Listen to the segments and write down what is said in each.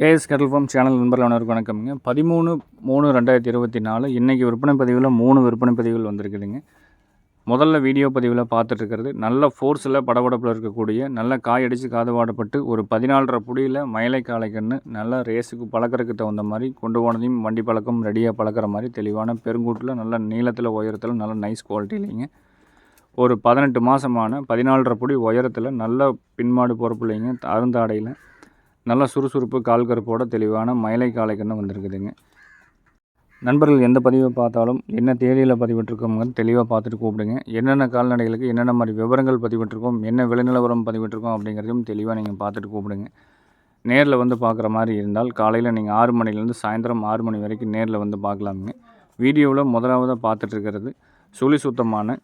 KS கடல் form channel நண்பர்கள் அனைவருக்கும் வணக்கம்ங்க. பதிமூணு மூணு ரெண்டாயிரத்தி இருபத்தி நாலு. இன்றைக்கி விற்பனை பதிவில் மூணு விற்பனை பதிவுகள் வந்திருக்குதுங்க. முதல்ல வீடியோ பதிவில் பார்த்துட்ருக்கிறது நல்ல ஃபோர்ஸில் படபடப்பில் இருக்கக்கூடிய நல்ல காயடிச்சு காது வாடப்பட்டு ஒரு பதினாலரை புடியில் மயிலை காலைக்கண்ணு நல்லா ரேஸுக்கு பழக்கறதுக்கு தகுந்த மாதிரி கொண்டு போனதையும் வண்டி பழக்கம் ரெடியாக பழக்கிற மாதிரி தெளிவான பெருங்கூட்டில் நல்ல நீளத்தில் உயரத்தில் நல்ல நைஸ் குவாலிட்டியிலைங்க ஒரு பதினெட்டு மாதமான பதினாலரை புடி உயரத்தில் நல்ல பின்மாடு பொறுப்புலைங்க அருந்தாடையில் நல்ல சுறுசுறுப்பு கால் கருப்போட தெளிவான மயிலை காளைக்கன்று வந்திருக்குதுங்க. நண்பர்கள் எந்த பதிவை பார்த்தாலும் என்ன தேதியில் பதிவிட்டிருக்கோங்க தெளிவாக பார்த்துட்டு கூப்பிடுங்க. என்னென்ன கால்நடைகளுக்கு என்னென்ன மாதிரி விவரங்கள் பதிவிட்டிருக்கோம் என்ன விளைநிலவரம் பதிவிட்டிருக்கோம் அப்படிங்கிறதையும் தெளிவாக நீங்கள் பார்த்துட்டு கூப்பிடுங்க. நேரில் வந்து பார்க்குற மாதிரி இருந்தால் காலையில் நீங்கள் ஆறு மணிலேருந்து சாயந்தரம் ஆறு மணி வரைக்கும் நேரில் வந்து பார்க்கலாமுங்க. வீடியோவில் முதலாவதாக பார்த்துட்டு இருக்கிறது சுழி சுத்தமான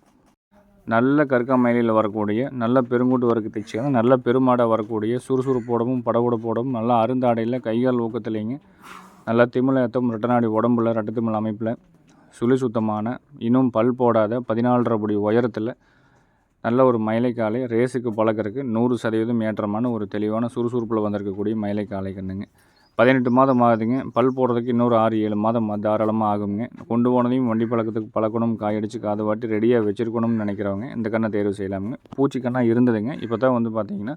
நல்ல கற்காமயிலில் வரக்கூடிய நல்ல பெருங்கூட்டு வரைக்கும் தைச்சியான நல்ல பெருமாடாக வரக்கூடிய சுறுசுறுப்போடவும் போடவும் நல்லா அருந்தாடையில் கைகால் ஊக்கத்துலேங்க நல்லா திமிழத்தம் ரெட்டநாடி உடம்புல ரெட்டத்திமிழ் அமைப்பில் சுழி சுத்தமான இன்னும் பல் போடாத பதினாலரை படி உயரத்தில் நல்ல ஒரு மயிலைக்காலை ரேஸுக்கு பழக்கறதுக்கு நூறு சதவீதம் ஏற்றமான ஒரு தெளிவான சுறுசுறுப்பில் வந்திருக்கக்கூடிய மயிலைக்காலை கண்ணுங்க. பதினெட்டு மாதம் ஆகுதுங்க. பல் போடுறதுக்கு இன்னொரு ஆறு ஏழு மாதம் தாராளமாக ஆகுங்க. கொண்டு போனதையும் வண்டி பழக்கத்துக்கு பழக்கணும் காயடிச்சு காது வாட்டி ரெடியாக வச்சுருக்கணும்னு நினைக்கிறவங்க இந்த கண்ணை தேர்வு செய்யலாமுங்க. பூச்சி கண்ணாக இருந்ததுங்க. இப்போ தான் வந்து பார்த்திங்கன்னா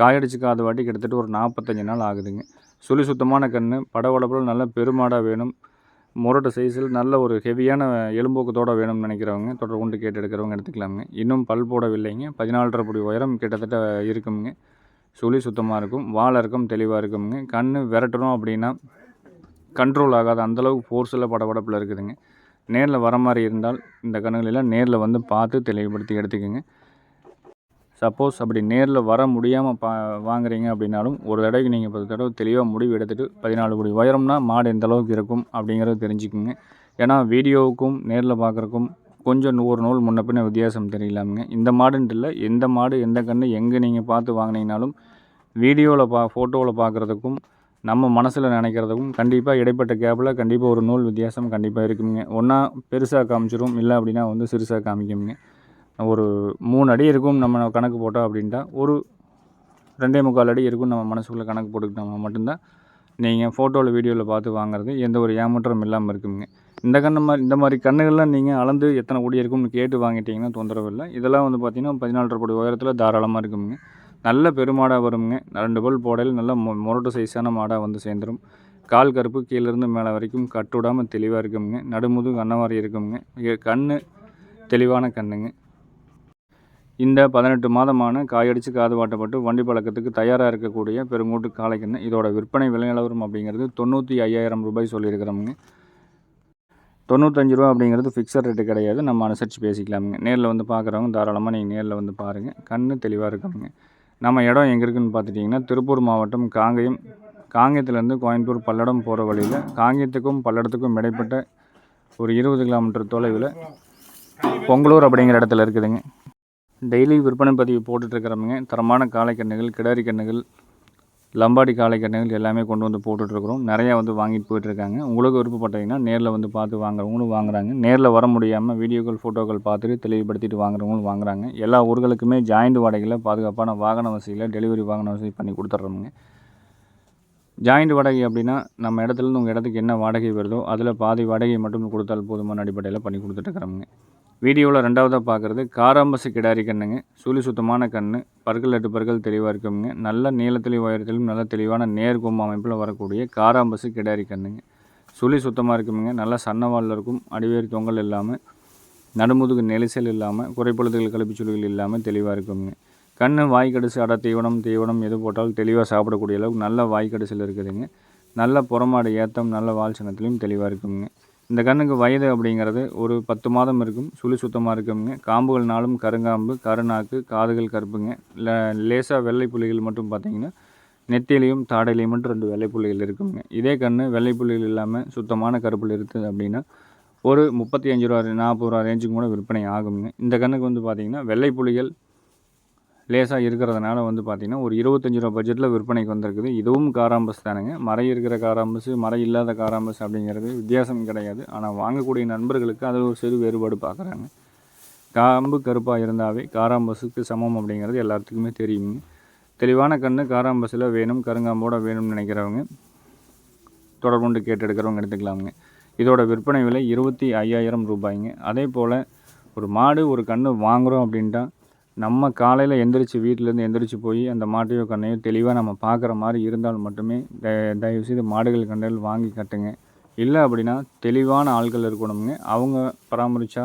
காயடிச்சு காது வாட்டி கிட்டத்தட்ட ஒரு நாற்பத்தஞ்சு நாள் ஆகுதுங்க. சுழி சுத்தமான கண் படவளப்பில் நல்ல பெருமாடாக வேணும். முரட்டு சைஸில் நல்ல ஒரு ஹெவியான எலும்போக்கத்தோடு வேணும்னு நினைக்கிறவங்க தொடர் கொண்டு கேட்டு எடுக்கிறவங்க எடுத்துக்கலாமுங்க. இன்னும் பல் போடவில்லைங்க. பதினாலரை படி உயரம் கிட்டத்தட்ட இருக்குங்க. சுழி சுத்தமாக இருக்கும் வால் இறக்கம் தெளிவாக இருக்குங்க. கண் விரட்டணும் அப்படின்னா கண்ட்ரோல் ஆகாத. அந்தளவுக்கு ஃபோர்ஸில் படபடப்பில் இருக்குதுங்க. நேரில் வர மாதிரி இருந்தால் இந்த கண்ணுகளெல்லாம் நேரில் வந்து பார்த்து தெளிவுபடுத்தி எடுத்துக்கோங்க. சப்போஸ் அப்படி நேரில் வர முடியாமல் பா வாங்குறீங்க அப்படின்னாலும் ஒரு தடவைக்கு நீங்கள் பத்து தடவை தெளிவாக முடிவு எடுத்துகிட்டு பதினாலு கோடி உயரம்னா மாடு எந்த அளவுக்கு இருக்கும் அப்படிங்கிறத தெரிஞ்சுக்குங்க. ஏன்னா வீடியோவுக்கும் நேரில் பார்க்குறக்கும் கொஞ்சம் ஒரு நூல் முன்ன பின்ன வித்தியாசம் தெரியலாமுங்க. இந்த மாடுன்ட்டு இல்லை எந்த மாடு எந்த கன்று எங்கே நீங்கள் பார்த்து வாங்கினீங்கனாலும் வீடியோவில் பா ஃபோட்டோவில் பார்க்குறதுக்கும் நம்ம மனசில் நினைக்கிறதுக்கும் கண்டிப்பாக இடைப்பட்ட கேப்பில் கண்டிப்பாக ஒரு நூல் வித்தியாசம் கண்டிப்பாக இருக்குங்க ஒன்றா பெருசாக காமிச்சிரும் இல்லை அப்படின்னா வந்து சிறுசாக காமிக்குங்க ஒரு மூணு அடி இருக்கும் நம்ம கணக்கு போட்டோம் அப்படின்ட்டா ஒரு ரெண்டே முக்கால் அடி இருக்கும் நம்ம மனசுக்குள்ளே கணக்கு போட்டுக்கிட்டோம்னா மட்டும்தான் நீங்கள் ஃபோட்டோவில் வீடியோவில் பார்த்து வாங்குறது எந்த ஒரு ஏமாற்றம் இல்லாமல் இருக்குங்க இந்த கண்ணு மாதிரி இந்த மாதிரி கண்ணுகள்லாம் நீங்கள் அளந்து எத்தனை கோடி இருக்கும்னு கேட்டு வாங்கிட்டீங்கன்னா தொந்தரவு இல்லை. இதெல்லாம் வந்து பார்த்திங்கன்னா பதினாலரை கோடி உயரத்தில் தாராளமாக இருக்குங்க நல்ல பெருமாடாக வருங்க ரெண்டு பல் போடையில் நல்ல மொ முரட்டு சைஸான மாடாக வந்து சேர்ந்துடும் கால் கருப்பு கீழேருந்து மேலே வரைக்கும் கட்டுவிடாமல் தெளிவாக இருக்குங்க நடுமுது கண்ணவாரி இருக்குங்க கண் தெளிவான கண்ணுங்க. இந்த பதினெட்டு மாதமான காயடிச்சு காது வாட்டப்பட்டு வண்டி பழக்கத்துக்கு தயாராக இருக்கக்கூடிய பெருங்கூட்டு காலைக்கண்ணு இதோட விற்பனை விலை நிலவரம் அப்படிங்கிறது தொண்ணூற்றி ஐயாயிரம் ரூபாய் சொல்லியிருக்கிறோமுங்க. தொண்ணூத்தஞ்சு ரூபா அப்படிங்கிறது ஃபிக்ஸட் ரேட்டு கிடையாது. நம்ம அனுசரித்து பேசிக்கலாமுங்க நேரில் வந்து பார்க்குறவங்க தாராளமாக நீங்கள் நேரில் வந்து பாருங்கள் கண் தெளிவாக இருக்குங்க. நம்ம இடம் எங்கே இருக்குதுன்னு பார்த்துட்டிங்கன்னா திருப்பூர் மாவட்டம் காங்கயம். காங்கயத்துலேருந்து கோயம்புத்தூர் பல்லடம் போகிற வழியில் காங்கயத்துக்கும் பல்லடத்துக்கும் இடைப்பட்ட ஒரு இருபது கிலோமீட்டர் தொலைவில் பொங்கலூர் அப்படிங்கிற இடத்துல இருக்குதுங்க. டெய்லி விற்பனை பதிவு போட்டுட்ருக்கிறவங்க தரமான காளைக்கண்ணுகள் கிடாரி கண்ணுகள் லம்பாடி காளைக்கண்ணுகள் எல்லாமே கொண்டு வந்து போட்டுட்ருக்குறோம். நிறையா வந்து வாங்கிட்டு போயிட்டுருக்காங்க உங்களுக்கு விருப்பப்பட்டீங்கன்னா நேரில் வந்து பார்த்து வாங்குறவங்களும் வாங்குறாங்க. நேரில் வர முடியாமல் வீடியோக்கள் ஃபோட்டோக்கள் பார்த்துட்டு தெளிவுபடுத்திட்டு வாங்குறவங்களும் வாங்குறாங்க. எல்லா ஊர்களுக்குமே ஜாயிண்ட் வாடகையில் பாதுகாப்பான வாகன வசதியில் டெலிவரி வாகன வசதி பண்ணி கொடுத்துட்றோமுங்க. ஜாயிண்ட் வாடகை அப்படின்னா நம்ம இடத்துலேருந்து உங்கள் இடத்துக்கு என்ன வாடகை வருதோ அதில் பாதி வாடகை மட்டும் கொடுத்தால் போதுமான அடிப்படையில் பண்ணி கொடுத்துட்ருக்குறோமுங்க. வீடியோவில் ரெண்டாவதாக பார்க்குறது காராம்பசு கிடாரி கண்ணுங்க சுழி சுத்தமான கண் பற்கள் எட்டு பற்கள் தெளிவாக இருக்குங்க நல்ல நீளத்திலையும் உயரத்திலும் நல்ல தெளிவான நேர்கொம்பு அமைப்பில் வரக்கூடிய காராம்பசு கிடாரி கண்ணுங்க. சுழி சுத்தமாக இருக்குமுங்க. நல்லா சன்னவாலில் இருக்கும். அடிவேறு தொங்கல் இல்லாமல் நடுமுதுகு நெரிசல் இல்லாமல் குறைப்பழுதுகள் கழிப்பு சுழிகள் இல்லாமல் தெளிவாக இருக்குங்க கண் வாய்க்கடிசு அட தீவனம் தீவனம் எது போட்டாலும் தெளிவாக சாப்பிடக்கூடிய அளவுக்கு நல்ல வாய்க்கடிசில் இருக்குதுங்க. நல்ல புறமாடு ஏத்தம் நல்ல வால் சின்னத்துலேயும் தெளிவாக இருக்குங்க இந்த கண்ணுக்கு வயது அப்படிங்கிறது ஒரு பத்து மாதம் இருக்கும். சுழி சுத்தமாக இருக்குங்க காம்புகள்னாலும் கருங்காம்பு கருநாக்கு காதுகள் கருப்புங்க. இல்லை லேசாக வெள்ளை புள்ளிகள் மட்டும் பார்த்தீங்கன்னா நெத்திலையும் தாடையிலையும் மட்டும் ரெண்டு வெள்ளை புள்ளிகள் இருக்குங்க இதே கன்று வெள்ளை புள்ளிகள் இல்லாமல் சுத்தமான கருப்பில் இருக்குது அப்படின்னா ஒரு முப்பத்தி அஞ்சு ரூபா நாற்பது ரூபா ரேஞ்சுக்கு கூட விற்பனை ஆகுங்க இந்த கண்ணுக்கு வந்து பார்த்திங்கன்னா வெள்ளை புள்ளிகள் லேசாக இருக்கிறதுனால வந்து பார்த்திங்கன்னா ஒரு இருபத்தஞ்சி ரூபா பட்ஜெட்டில் விற்பனைக்கு வந்திருக்குது. இதுவும் காராம்பஸ் தானுங்க. மறை இருக்கிற காராம்பஸ் மறை இல்லாத காராம்பஸ் அப்படிங்கிறது வித்தியாசம் கிடையாது. ஆனால் வாங்கக்கூடிய நண்பர்களுக்கு அதில் ஒரு சிறு வேறுபாடு பார்க்குறாங்க காம்பு கருப்பாக இருந்தாவே காராம்பஸுக்கு சமம் அப்படிங்கிறது எல்லாத்துக்குமே தெரியுங்க. தெளிவான கன்று காராம்பஸில் வேணும் கருங்காம்போட வேணும்னு நினைக்கிறவங்க தொடர்பு கொண்டு எடுத்துக்கலாமுங்க. இதோட விற்பனை விலை இருபத்தி ஐயாயிரம் ரூபாய்ங்க. அதே போல் ஒரு மாடு ஒரு கன்று வாங்குகிறோம் அப்படின்ட்டா நம்ம காலையில் எந்திரிச்சு வீட்டிலேருந்து எந்திரிச்சு போய் அந்த மாட்டையோ கண்ணையோ தெளிவாக நம்ம பார்க்குற மாதிரி இருந்தால் மட்டுமே த தயவுசெய்து மாடுகள் கண்டல் வாங்கி கட்டுங்க. இல்லை அப்படின்னா தெளிவான ஆட்கள் இருக்கணுங்க அவங்க பராமரித்தா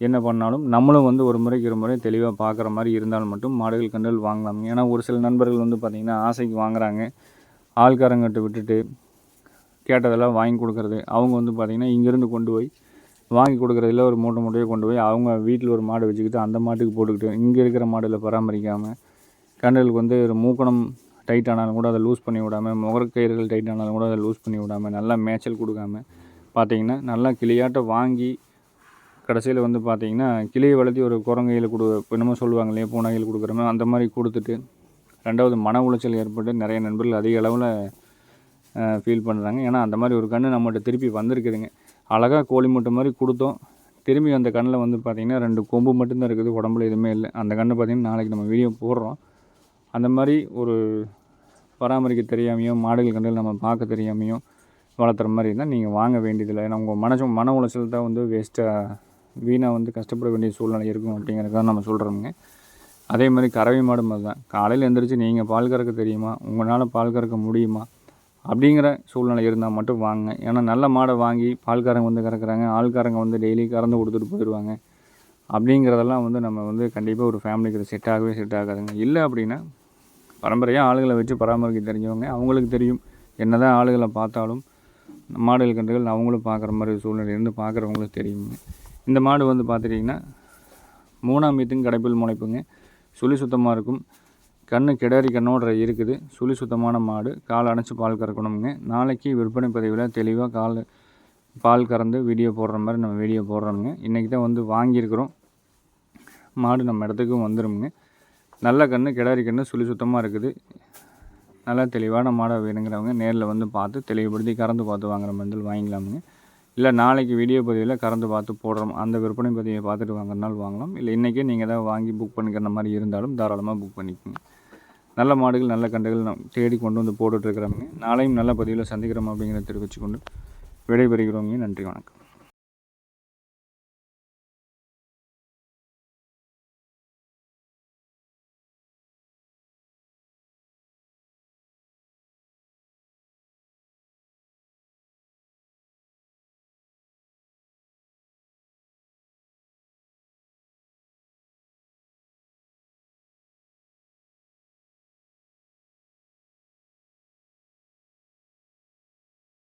என்ன பண்ணாலும் நம்மளும் வந்து ஒரு முறைக்கு ஒரு முறை தெளிவாக பார்க்குற மாதிரி இருந்தால் மட்டும் மாடுகள் கண்டல் வாங்கலாம் ஏன்னா ஒரு சில நண்பர்கள் வந்து பார்த்திங்கன்னா ஆசைக்கு வாங்குறாங்க. ஆள்காரங்கிட்ட விட்டுட்டு கேட்டதெல்லாம் வாங்கி கொடுக்குறது. அவங்க வந்து பார்த்திங்கன்னா இங்கேருந்து கொண்டு போய் வாங்கி கொடுக்குறதில்ல ஒரு மூட்டை மூட்டையை கொண்டு போய் அவங்க வீட்டில் ஒரு மாடு வச்சுக்கிட்டு அந்த மாட்டுக்கு போட்டுக்கிட்டு இங்கே இருக்கிற மாடுல பராமரிக்காமல் கன்றுகளுக்கு வந்து ஒரு மூக்கணம் டைட் ஆனாலும் கூட அதை லூஸ் பண்ணி விடாமல் முகக்கயிறுகள் டைட் ஆனாலும் கூட அதை லூஸ் பண்ணி விடாமல் நல்லா மேய்ச்சல் கொடுக்காம பார்த்தீங்கன்னா நல்லா கிளியாட்ட வாங்கி கடைசியில் வந்து பார்த்தீங்கன்னா கிளியை வளர்த்தி ஒரு குரங்கையில் கொடு என்னமோ சொல்லுவாங்க இல்லையா பூனைகள் கொடுக்குறோமோ அந்த மாதிரி கொடுத்துட்டு ரெண்டாவது மன உளைச்சல் ஏற்பட்டு நிறைய நண்பர்கள் அதிக அளவில் ஃபீல் பண்ணுறாங்க ஏன்னா அந்த மாதிரி ஒரு கன்று நம்மகிட்ட திருப்பி வந்திருக்குதுங்க. அழகாக கோழி முட்டை மாதிரி கொடுத்தோம். திரும்பி அந்த கண்ணில் வந்து பார்த்திங்கன்னா ரெண்டு கொம்பு மட்டும்தான் இருக்குது. உடம்புல எதுவுமே இல்லை. அந்த கன்று பார்த்திங்கன்னா நாளைக்கு நம்ம வீடியோ போடுறோம். அந்த மாதிரி ஒரு பராமரிக்க தெரியாமையும் மாடுகள் கன்றுகள் நம்ம பார்க்க தெரியாமையும் வளர்த்துற மாதிரி இருந்தால் நீங்கள் வாங்க வேண்டியதில்லை. ஏன்னா உங்கள் மனசும் மன உளைச்சல் தான் வந்து வேஸ்ட்டாக வீணாக வந்து கஷ்டப்பட வேண்டிய சூழ்நிலை இருக்கும் அப்படிங்கிறதுக்காக நம்ம சொல்கிறோமுங்க அதே மாதிரி கறவை மாடு மாதிரி தான் காலையில் எழுந்திரிச்சு நீங்கள் பால் கறக்க தெரியுமா? உங்களால் பால் கறக்க முடியுமா? அப்படிங்கிற சூழ்நிலை இருந்தால் மட்டும் வாங்க. ஏன்னா நல்ல மாடை வாங்கி பால்காரங்க வந்து கறக்குறாங்க ஆள்காரங்க வந்து டெய்லி கறந்து கொடுத்துட்டு போயிடுவாங்க. அப்படிங்கிறதெல்லாம் வந்து நம்ம வந்து கண்டிப்பாக ஒரு ஃபேமிலிக்கு செட் ஆகவே செட் ஆகாதுங்க. இல்லை அப்படின்னா பரம்பரையாக ஆளுகளை வச்சு பராமரிக்க தெரிஞ்சவங்க அவங்களுக்கு தெரியும் என்ன தான் ஆளுகளை பார்த்தாலும் மாடுகள் கன்றுகள் அவங்களும் பார்க்குற மாதிரி சூழ்நிலை இருந்து பார்க்குறவங்களுக்கு தெரியுங்க. இந்த மாடு வந்து பார்த்துட்டிங்கன்னா மூணாம் மீத்துங்க கடைப்பில் முளைப்புங்க. சுழி சுத்தமாக இருக்கும். கண்ணு கிடறி கண்ணோட இருக்குது. சுழி சுத்தமான மாடு. கால் அணைச்சி பால் கறக்கணுங்க நாளைக்கு விற்பனை பதிவில் தெளிவாக கால் பால் கறந்து வீடியோ போடுற மாதிரி நம்ம வீடியோ போடுறோமுங்க. இன்றைக்கி தான் வந்து வாங்கியிருக்கிறோம். மாடு நம்ம இடத்துக்கும் வந்துடும்ங்க நல்ல கன்று கிடாரி கன்று சுழி சுத்தமாக இருக்குது. நல்லா தெளிவான மாடை வேணுங்கிறவங்க நேரில் வந்து பார்த்து தெளிவுபடுத்தி கறந்து பார்த்து வாங்குற மாதிரி வாங்கிக்கலாமுங்க. இல்லை நாளைக்கு வீடியோ பதிவில் கறந்து பார்த்து போடுறோம். அந்த விற்பனை பதிவை பார்த்துட்டு வாங்குறதுனால வாங்கலாம். இல்லை இன்றைக்கே நீங்கள் தான் வாங்கி புக் பண்ணிக்கிற மாதிரி இருந்தாலும் தாராளமாக புக் பண்ணிக்கோங்க. நல்ல மாடுகள் நல்ல கண்டுகள் நம் தேடி கொண்டு வந்து போட்டுட்ருக்குறோங்க நாளையும் நல்ல பதிவில் சந்திக்கிறோம் அப்படிங்கிறத தெரிவிச்சுக்கொண்டு விடைபெறுகிறோங்க நன்றி வணக்கம்.